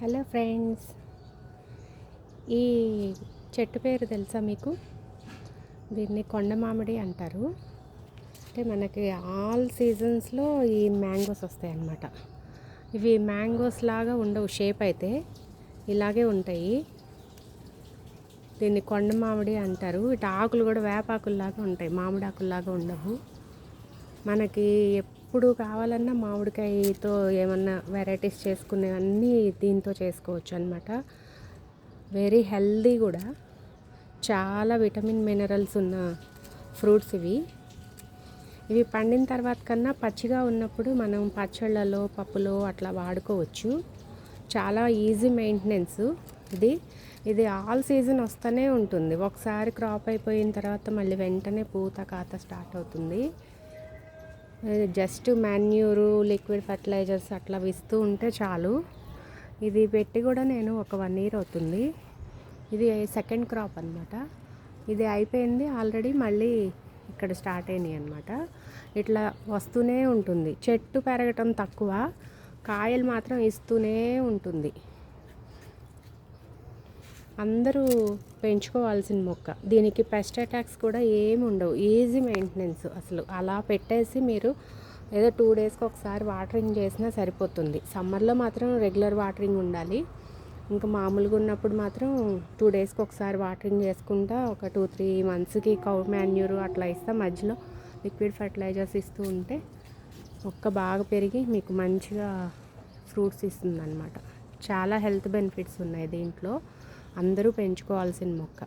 Hello friends. ఈ చెట్టు పేరు తెలుసా మీకు? దీన్ని కొండ మామిడి అంటారు. అంటే మనకి ఆల్ సీజన్స్లో ఈ మ్యాంగోస్ వస్తాయి అన్నమాట. ఇవి మ్యాంగోస్ లాగా ఉండవు షేప్ అయితే ఇలాగే ఉంటాయి. దీన్ని కొండ మామిడి అంటారు. ఇటు ఆకులు కూడా వేపాకుల్లాగా ఉంటాయి మామిడి ఆకుల్లాగా ఉండవు. మనకి ఇప్పుడు కావాలన్నా మామిడికాయతో ఏమన్నా వెరైటీస్ చేసుకునేవన్నీ దీంతో చేసుకోవచ్చు అనమాట వెరీ హెల్దీ కూడా. చాలా విటమిన్ మినరల్స్ ఉన్న ఫ్రూట్స్ ఇవి. ఇవి పండిన తర్వాత కన్నా పచ్చిగా ఉన్నప్పుడు మనం పచ్చళ్ళలో పప్పులో అట్లా వాడుకోవచ్చు. చాలా ఈజీ మెయింటెనెన్స్ ఇది. ఇది ఆల్ సీజన్ వస్తూనే ఉంటుంది. ఒకసారి క్రాప్ అయిపోయిన తర్వాత మళ్ళీ వెంటనే పూత కాత స్టార్ట్ అవుతుంది. జస్ట్ మాన్యూరు లిక్విడ్ ఫర్టిలైజర్స్ అట్లా ఇస్తూ ఉంటే చాలు. ఇది పెట్టి కూడా నేను ఒక వన్ ఇయర్ అవుతుంది. ఇది సెకండ్ క్రాప్ అనమాట ఇది అయిపోయింది ఆల్రెడీ మళ్ళీ ఇక్కడ స్టార్ట్ అయినాయి అనమాట ఇట్లా వస్తూనే ఉంటుంది. చెట్టు పెరగటం తక్కువ కాయలు మాత్రం ఇస్తూనే ఉంటుంది. అందరూ పెంచుకోవాల్సిన మొక్క. దీనికి పెస్ట్ అటాక్స్ కూడా ఏమి ఉండవు. ఈజీ మెయింటెనెన్స్ అసలు. అలా పెట్టేసి మీరు ఏదో టూ డేస్కి ఒకసారి వాటరింగ్ చేసినా సరిపోతుంది. సమ్మర్లో మాత్రం రెగ్యులర్ వాటరింగ్ ఉండాలి. ఇంకా మామూలుగా ఉన్నప్పుడు మాత్రం టూ డేస్కి ఒకసారి వాటరింగ్ చేసుకుంటా ఒక టూ త్రీ మంత్స్కి కౌ మాన్యూర్ అట్లా ఇస్తా. మధ్యలో లిక్విడ్ ఫర్టిలైజర్స్ ఇస్తూ ఉంటే మొక్క బాగా పెరిగి మీకు మంచిగా ఫ్రూట్స్ ఇస్తుంది అనమాట చాలా హెల్త్ బెనిఫిట్స్ ఉన్నాయి దీంట్లో. అందరూ పెంచుకోవాల్సిన మొక్క.